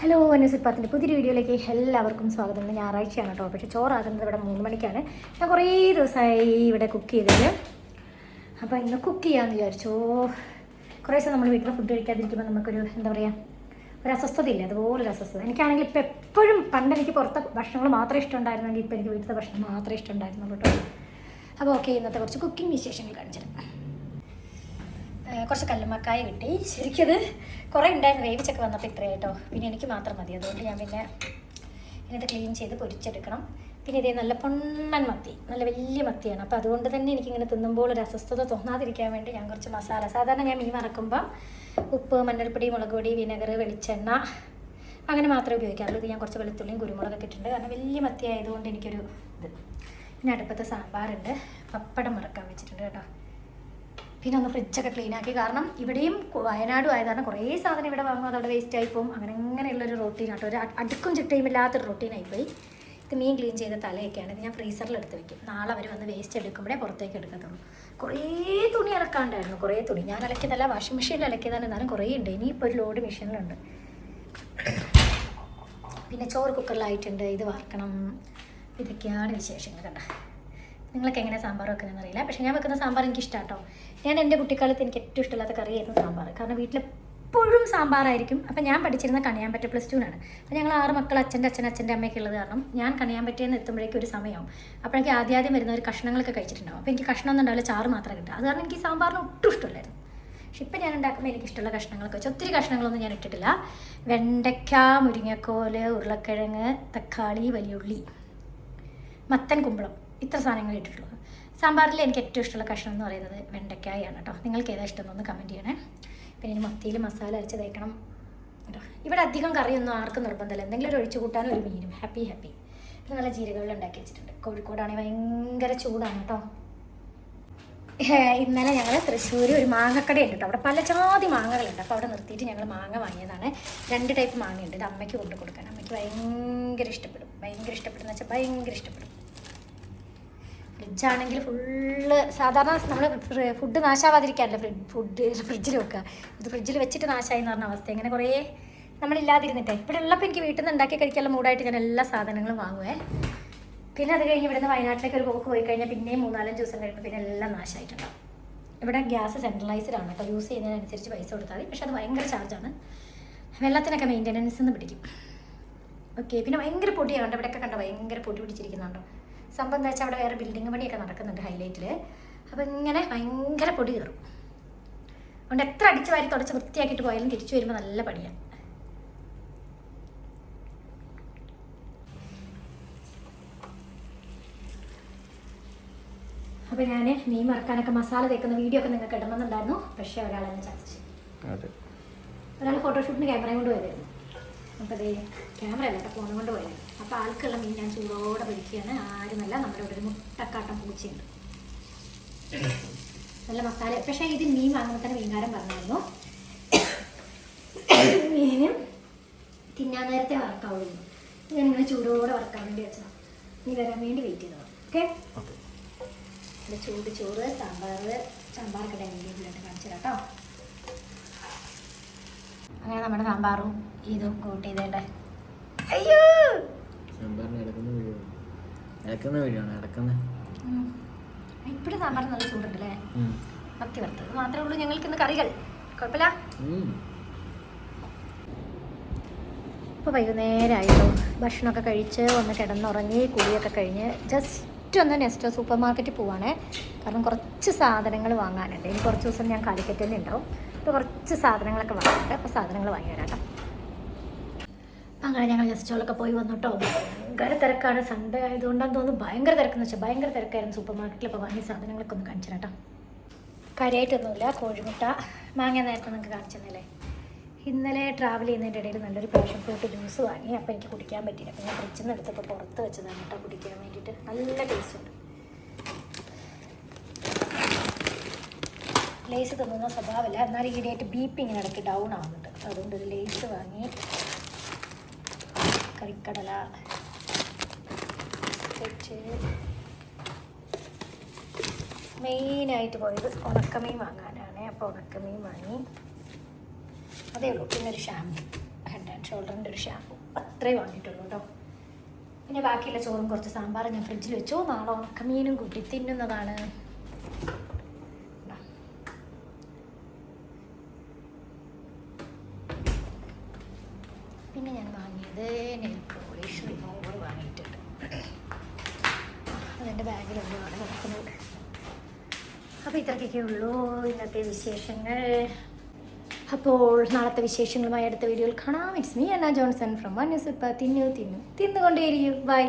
Hello അനുസിപ്പാത്തിന്റെ പുതിയൊരു വീഡിയോയിലേക്ക് എല്ലാവർക്കും സ്വാഗതം. ഇന്ന് ഞായറാഴ്ചയാണ് കേട്ടോ. പക്ഷേ ചോറാകുന്നത് ഇവിടെ മൂന്ന് മണിക്കാണ്. ഞാൻ കുറേ ദിവസമായി ഇവിടെ കുക്ക് ചെയ്തത്. അപ്പോൾ ഇന്ന് കുക്ക് ചെയ്യാമെന്ന് വിചാരിച്ചു. കുറേ ദിവസം നമ്മൾ വീട്ടിൽ ഫുഡ് കഴിക്കാതിരിക്കുമ്പോൾ നമുക്കൊരു എന്താ പറയുക ഒരു അസ്വസ്ഥതയില്ല? അതുപോലൊരു അസ്വസ്ഥത. എനിക്കാണെങ്കിൽ ഇപ്പോൾ എപ്പോഴും പണ്ട് എനിക്ക് പുറത്തെ ഭക്ഷണങ്ങൾ മാത്രമേ ഇഷ്ടമുണ്ടായിരുന്നെങ്കിൽ ഇപ്പോൾ എനിക്ക് വീട്ടിലത്തെ ഭക്ഷണം മാത്രമേ ഇഷ്ടമുണ്ടായിരുന്നുള്ളൂ കേട്ടോ. അപ്പോൾ ഓക്കെ ഇന്നത്തെ കുറച്ച് കുക്കിംഗ് വിശേഷങ്ങൾ കാണിച്ചു തരാം. ഏഹ് കുറച്ച് കല്ലുമ്മക്കായ കിട്ടി. ശരിക്കത് കുറേ ഉണ്ടായിരുന്നു വേവിച്ചൊക്കെ വന്നപ്പോൾ ഇത്രയും കേട്ടോ. പിന്നെ എനിക്ക് മാത്രം മതി. അതുകൊണ്ട് ഞാൻ പിന്നെ ഇതിനത് ക്ലീൻ ചെയ്ത് പൊരിച്ചെടുക്കണം. പിന്നെ ഇതേ നല്ല പൊണ്ണൻ മത്തി നല്ല വലിയ മത്തിയാണ്. അപ്പോൾ അതുകൊണ്ട് തന്നെ എനിക്കിങ്ങനെ തിന്നുമ്പോൾ ഒരു അസ്വസ്ഥത തോന്നാതിരിക്കാൻ വേണ്ടി ഞാൻ കുറച്ച് മസാല. സാധാരണ ഞാൻ മീൻ വറക്കുമ്പോൾ ഉപ്പ് മഞ്ഞൾപ്പൊടി മുളക് പൊടി വിനെഗർ വെളിച്ചെണ്ണ അങ്ങനെ മാത്രമേ ഉപയോഗിക്കാറുള്ളൂ. ഇത് ഞാൻ കുറച്ച് വെളുത്തുള്ളിയും കുരുമുളകൊക്കെ ഇട്ടിട്ടുണ്ട്. കാരണം വലിയ മത്തി ആയതുകൊണ്ട് എനിക്കൊരു ഇത്. പിന്നെ അടുപ്പത്തെ സാമ്പാറുണ്ട്. പപ്പടം മറക്കാൻ വെച്ചിട്ടുണ്ട് കേട്ടോ. പിന്നെ ഒന്ന് ഫ്രിഡ്ജൊക്കെ ക്ലീൻ ആക്കി. കാരണം ഇവിടെയും വയനാടും ആയത് കാരണം കുറേ സാധനം ഇവിടെ വാങ്ങും. അതവിടെ വേസ്റ്റ് ആയിപ്പോവും അങ്ങനെ അങ്ങനെയുള്ളൊരു റൊട്ടീൻ ആട്ടോ. ഒരു അടുക്കും ചിട്ടയും ഇല്ലാത്തൊരു റൊട്ടീനായിപ്പോയി ഇത് മീൻ ക്ലീൻ ചെയ്ത തലയൊക്കെയാണ്. ഇത് ഞാൻ ഫ്രീസറിൽ എടുത്ത് വെക്കും. നാളെ അവർ വന്ന് വേസ്റ്റ് എടുക്കുമ്പോഴേ പുറത്തേക്ക് എടുക്കത്തുള്ളൂ. കുറേ തുണി അലക്കാണ്ടായിരുന്നു. കുറേ തുണി. ഞാൻ അലക്കിയതല്ല വാഷിംഗ് മെഷീനിൽ അലക്കിയതാണ്. എന്നാലും കുറേ ഉണ്ട്. ഇനിയിപ്പോൾ ഒരു ലോഡ് മെഷീനിലുണ്ട് പിന്നെ ചോറ് കുക്കറിലായിട്ടുണ്ട് ഇത് വറക്കണം. ഇതൊക്കെയാണ് വിശേഷങ്ങൾ കണ്ട. നിങ്ങൾക്ക് എങ്ങനെ സാമ്പാർ വെക്കുന്നതെന്ന് അറിയില്ല പക്ഷേ ഞാൻ വെക്കുന്ന സാമ്പാർ എനിക്ക് ഇഷ്ടം കേട്ടോ ഞാൻ എന്റെ കുട്ടിക്കാലത്ത് എനിക്ക് ഏറ്റവും ഇഷ്ടമില്ലാത്ത കറിയായിരുന്നു സാമ്പാർ. കാരണം വീട്ടിൽ എപ്പോഴും സാമ്പാറായിരിക്കും. അപ്പം ഞാൻ പഠിച്ചിരുന്ന കണിയാൻ പറ്റിയ പ്ലസ് ടുവിനാണ് അപ്പം ഞങ്ങൾ ആറ് മക്കൾ അച്ഛന്റെ അച്ഛൻ അച്ഛന്റെ അമ്മയൊക്കെ ഉള്ളത് കാരണം ഞാൻ കണിയാൻ പറ്റിയെന്ന് എത്തുമ്പോഴേക്കും ഒരു സമയമാവും. അപ്പോഴേക്കും ആദ്യം ആദ്യം വരുന്ന ഒരു കഷ്ണങ്ങളൊക്കെ കഴിച്ചിട്ടുണ്ടാവും. അപ്പോൾ എനിക്ക് കഷ്ണം ഒന്നും ഉണ്ടാവില്ല ചാറ് മാത്രം കിട്ടുക അത് കാരണം എനിക്ക് സാമ്പാറിന് ഒട്ടും ഇഷ്ടമില്ലായിരുന്നു. പക്ഷെ ഇപ്പം ഞാൻ ഉണ്ടാക്കുമ്പോൾ എനിക്ക് ഇഷ്ടമുള്ള കഷ്ണങ്ങളൊക്കെ വെച്ച് ഒത്തിരി കഷ്ണങ്ങളൊന്നും ഞാൻ ഇട്ടിട്ടില്ല. വെണ്ടയ്ക്ക മുരിങ്ങക്കോൽ ഉരുളക്കിഴങ്ങ് തക്കാളി വലിയുള്ളി മത്തൻ കുമ്പളം. ഇത്ര സാധനങ്ങൾ ഇട്ടിട്ടുള്ളത് സാമ്പാറിൽ എനിക്ക് ഏറ്റവും ഇഷ്ടമുള്ള കഷ്ണം എന്ന് പറയുന്നത് വെണ്ടയ്ക്കായാണ് കേട്ടോ. നിങ്ങൾക്ക് ഏതാ ഇഷ്ടം എന്നൊന്ന് കമന്റ് ചെയ്യണേ. പിന്നെ ഇനി മത്തിയിൽ മസാല അരച്ച് തേക്കണം കേട്ടോ. ഇവിടെ അധികം കറിയൊന്നും ആർക്കും നിർബന്ധമില്ല. എന്തെങ്കിലും ഒരു ഒഴിച്ചു കൂട്ടാനും ഒരു മീനും. ഹാപ്പി ഹാപ്പി പിന്നെ നല്ല ജീരകളിൽ ഉണ്ടാക്കി വെച്ചിട്ടുണ്ട്. കോഴിക്കോടാണെങ്കിൽ ഭയങ്കര ചൂടാണ് കേട്ടോ. ഇന്നലെ ഞങ്ങൾ തൃശ്ശൂർ ഒരു മാങ്ങക്കടയുണ്ട് കേട്ടോ. അവിടെ പല ജാതി മാങ്ങകളുണ്ട്. അപ്പോൾ അവിടെ നിർത്തിയിട്ട് ഞങ്ങൾ മാങ്ങ വാങ്ങിയതാണ്. രണ്ട് ടൈപ്പ് മാങ്ങയുണ്ട്. ഇത് അമ്മയ്ക്ക് കൊണ്ടു കൊടുക്കാൻ. അമ്മയ്ക്ക് ഭയങ്കര ഇഷ്ടപ്പെടും. ഭയങ്കര ഇഷ്ടപ്പെടുന്ന വെച്ചാൽ ഭയങ്കര ഇഷ്ടപ്പെടും. ഫ്രിഡ്ജാണെങ്കിൽ ഫുള്ള് സാധാരണ നമ്മൾ ഫുഡ് നാശാവാതിരിക്കാറില്ല? ഫുഡ് ഫ്രിഡ്ജിൽ വെക്കുക ഇത് ഫ്രിഡ്ജിൽ വെച്ചിട്ട് നാശമായി എന്ന് പറഞ്ഞ അവസ്ഥ. ഇങ്ങനെ കുറേ നമ്മളില്ലാതിരുന്നിട്ടേ. ഇവിടെ ഉള്ളപ്പോൾ എനിക്ക് വീട്ടിൽ നിന്ന് ഉണ്ടാക്കി കഴിക്കാനുള്ള മൂടായിട്ട് ഞാൻ എല്ലാ സാധനങ്ങളും വാങ്ങുവേ. പിന്നെ അത് കഴിഞ്ഞ് ഇവിടുന്ന് വയനാട്ടിലേക്ക് ഒരു പോക്ക് പോയി കഴിഞ്ഞാൽ പിന്നെയും മൂന്നാലഞ്ച് ദിവസം കഴിയുമ്പോൾ പിന്നെ എല്ലാം നാശമായിട്ടുണ്ടാവും ഇവിടെ ഗ്യാസ് സെൻട്രലൈസ്ഡ് ആണ് അപ്പോൾ യൂസ് ചെയ്യുന്നതിനനുസരിച്ച് പൈസ കൊടുത്താൽ മതി. പക്ഷെ അത് ഭയങ്കര ചാർജാണ് വെള്ളത്തിനൊക്കെ മെയിന്റെനൻസ് നിന്ന് പിടിക്കും. ഓക്കെ പിന്നെ ഭയങ്കര പൊടിയാണ് ഇവിടെയൊക്കെ കണ്ടോ? ഭയങ്കര പൊടി പിടിച്ചിരിക്കുന്നുണ്ടോ? സംഭവം എന്താ വെച്ചാൽ അവിടെ വേറെ ബിൽഡിംഗ് പണിയൊക്കെ നടക്കുന്നുണ്ട് ഹൈലൈറ്റിൽ അപ്പോൾ ഇങ്ങനെ ഭയങ്കര പൊടി കയറും. അതുകൊണ്ട് എത്ര അടിച്ച് വാരി തുടച്ച് വൃത്തിയാക്കിയിട്ട് പോയാലും തിരിച്ചു വരുമ്പോൾ നല്ല പണിയാണ് അപ്പോൾ ഞാൻ മീൻ വറക്കാനൊക്കെ മസാല തേക്കുന്ന വീഡിയോ ഒക്കെ നിങ്ങൾക്ക് ഇടണമെന്നുണ്ടായിരുന്നു. പക്ഷേ ഒരാളെന്നെ എന്നെ ചർച്ച ഒരാൾ ഫോട്ടോഷൂട്ടിന് ക്യാമറയും കൊണ്ട് പോയതായിരുന്നു. അപ്പോൾ അതേ ക്യാമറ അല്ല കേട്ടോ ഫോണും കൊണ്ട് പോയത്. അപ്പോൾ ആൾക്കുള്ള മീൻ ഞാൻ ചൂടോടെ പിടിക്കുകയാണ് ആരുമല്ല നമ്മുടെ ഇവിടെ ഒരു മുട്ടക്കാട്ടം പൂച്ചയുണ്ട്. നല്ല മസാല. പക്ഷേ ഇത് മീൻ വാങ്ങുമ്പോൾ തന്നെ മീൻകാരൻ പറഞ്ഞായിരുന്നു മീനും തിന്നാൻ നേരത്തെ വറക്കാവുള്ളൂ. ഞാൻ ഇങ്ങനെ ചൂടോടെ വറക്കാൻ വേണ്ടി വെച്ചതാണ് നീ വരാൻ വേണ്ടി വെയിറ്റ് ചെയ്തോ ഓക്കെ ഓക്കെ ഇവിടെ ചൂട് ചോറ് സാമ്പാർ സാമ്പാറൊക്കെ ഡൈനിങ് ടേബിളിലിട്ട് കാണിച്ചു കേട്ടോ അങ്ങനെ നമ്മുടെ സാമ്പാറും ഇതും കൂട്ടി ചെയ്തേണ്ടേ അയ്യോ! സാമ്പാറിന് ഇടക്കുന്ന വീഡിയോ ആണ് ഇടക്കുന്ന ഇപ്പോഴും സാമ്പാർ നല്ല ചൂടുണ്ടല്ലേ? മത്തി വറുത്തത്. മാത്രമേ ഉള്ളൂ ഞങ്ങൾക്ക് ഇന്ന് കറികൾ. കുഴപ്പമില്ല? ഇപ്പോൾ വൈകുന്നേരമായിട്ടോ ഭക്ഷണമൊക്കെ കഴിച്ച് ഒന്ന് കിടന്നുറങ്ങി കുളിയൊക്കെ കഴിഞ്ഞ് ജസ്റ്റ് ഒന്ന് നെസ്റ്റോ സൂപ്പർ മാർക്കറ്റിൽ പോവാണേ. കാരണം കുറച്ച് സാധനങ്ങൾ വാങ്ങാനുണ്ട്. ഇനി കുറച്ച് ദിവസം ഞാൻ കാലിക്കറ്റ് തന്നെ ഉണ്ടാവും. അപ്പോൾ കുറച്ച് സാധനങ്ങളൊക്കെ വാങ്ങിയിട്ട് അപ്പോൾ സാധനങ്ങൾ വാങ്ങി വരാം കേട്ടോ. അങ്ങനെ ഞങ്ങൾ നെസ്റ്റോളൊക്കെ പോയി വന്നിട്ടോ ഭയങ്കര തിരക്കാണ്. സൺഡേ ആയതുകൊണ്ടാന്ന് തോന്നുന്നു ഭയങ്കര തിരക്കെന്ന് വെച്ചാൽ ഭയങ്കര തിരക്കായിരുന്നു സൂപ്പർ മാർക്കറ്റിൽ അപ്പോൾ വാങ്ങിയ സാധനങ്ങളൊക്കെ ഒന്ന് കാണിച്ചു കേട്ടോ കാര്യമായിട്ടൊന്നുമില്ല കോഴിമുട്ട മാങ്ങ നേരത്തെ നിങ്ങൾക്ക് കാണിച്ചെന്നല്ലേ ഇന്നലെ ട്രാവൽ ചെയ്യുന്നതിന്റെ ഇടയിൽ നല്ലൊരു പാഷൻ ഫ്രൂട്ട് ജ്യൂസ് വാങ്ങി. അപ്പോൾ എനിക്ക് കുടിക്കാൻ പറ്റിയില്ല. അപ്പോൾ ഞാൻ ഫ്രിഡ്ജിൽ നിന്ന് എടുത്തപ്പോൾ പുറത്ത് വെച്ചതാണ് കേട്ടോ കുടിക്കാൻ വേണ്ടിയിട്ട്. നല്ല ടേസ്റ്റ് ഉണ്ട്. ലേസ് തിന്നുന്ന സ്വഭാവമില്ല എന്നാൽ ഈയിടെയായിട്ട് ബി പി ഇങ്ങനെ ഇടയ്ക്ക് ഡൗൺ ആവുന്നുണ്ട്. അതുകൊണ്ട് ഒരു ലേസ് വാങ്ങി. കറിക്കടല ബിസ്ക്കറ്റ് മെയിനായിട്ട് പോയത് ഉണക്കമീൻ വാങ്ങാനാണ്. അപ്പോൾ ഉണക്കമീൻ വാങ്ങി. അതേ ഉള്ളൂ. പിന്നെ ഒരു ഷാമ്പു ഹെഡ് ആൻഡ് ഷോൾഡറിന്റെ ഒരു ഷാമ്പു അത്രേ വാങ്ങിയിട്ടുള്ളൂ കേട്ടോ. പിന്നെ ബാക്കിയുള്ള ചോറും കുറച്ച് സാമ്പാർ ഞാൻ ഫ്രിഡ്ജിൽ വെച്ചു. നാളെ ഉണക്കമീനും കൂട്ടി തിന്നുന്നതാണ്. പിന്നെ ഞാൻ വാങ്ങിയത് അതെന്റെ ബാഗിലുണ്ട്. അവിടെ കിടക്കുന്നത് അപ്പോൾ ഇത്രയ്ക്കൊക്കെ ഉള്ളൂ ഇന്നത്തെ വിശേഷങ്ങൾ. അപ്പോൾ നാളത്തെ വിശേഷങ്ങളുമായി അടുത്ത വീഡിയോയിൽ കാണാം. It's me Anna Johnson from One News ഇപ്പം തിന്നു തിന്നു. തിന്നുകൊണ്ടേയിരിക്കും. ബൈ